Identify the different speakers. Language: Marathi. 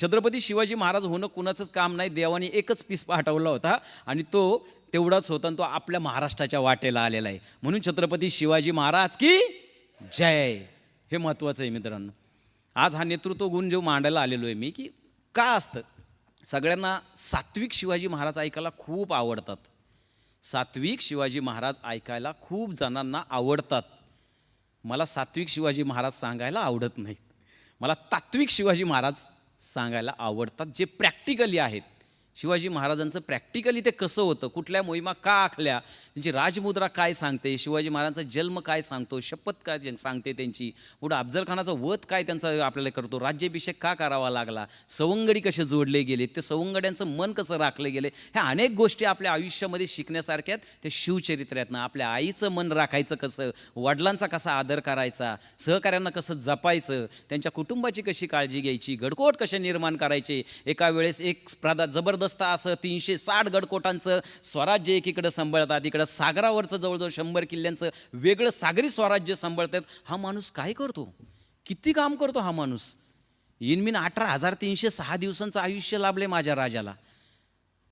Speaker 1: छत्रपती शिवाजी महाराज होणं कुणाचंच काम नाही. देवाने एकच पीस पाठवला होता आणि तो तेवढाच होता आणि तो आपल्या महाराष्ट्राच्या वाटेला आलेला आहे. म्हणून छत्रपती शिवाजी महाराज की जय. हे महत्त्वाचं आहे मित्रांनो. आज हा नेतृत्व गुण जो मांडायला आलेलो आहे मी की का असतं? सगळ्यांना सात्विक शिवाजी महाराज ऐकायला खूप आवडतात. सात्विक शिवाजी महाराज ऐकायला खूप जणांना आवडतात. मला सात्विक शिवाजी महाराज सांगायला आवडत नाहीत. मला तात्विक शिवाजी महाराज सांगायला आवडतात जे प्रॅक्टिकली आहेत. शिवाजी महाराजांचं प्रॅक्टिकली ते कसं होतं? कुठल्या मोहिमा का आखल्या? त्यांची राजमुद्रा काय सांगते? शिवाजी महाराजांचा जन्म काय सांगतो? शपथ काय सांगते त्यांची? पुढं अफजलखानाचा वध काय त्यांचा आपल्याला करतो? राज्याभिषेक का करावा लागला? सवंगडी कसे जोडले गेले? ते सवंगड्यांचं मन कसं राखलं गेले? ह्या अनेक गोष्टी आपल्या आयुष्यामध्ये शिकण्यासारख्यात आहेत. ते शिवचरित्र्यातनं आपल्या आईचं मन राखायचं कसं? वडिलांचा कसा आदर करायचा? सहकाऱ्यांना कसं जपायचं? त्यांच्या कुटुंबाची कशी काळजी घ्यायची? गडकोट कसे निर्माण करायचे? एका वेळेस एक प्रादा जबरदस्त असं तीनशे साठ गडकोटांचं स्वराज्य एकीकडं सांभाळतात. इकडं सागरावरचं जवळजवळ शंभर किल्ल्यांचं वेगळं सागरी स्वराज्य सांभाळतात. हा माणूस काय करतो? किती काम करतो हा माणूस? इनमिन अठरा हजार तीनशे सहा दिवसांचं आयुष्य लाभले माझ्या राजाला.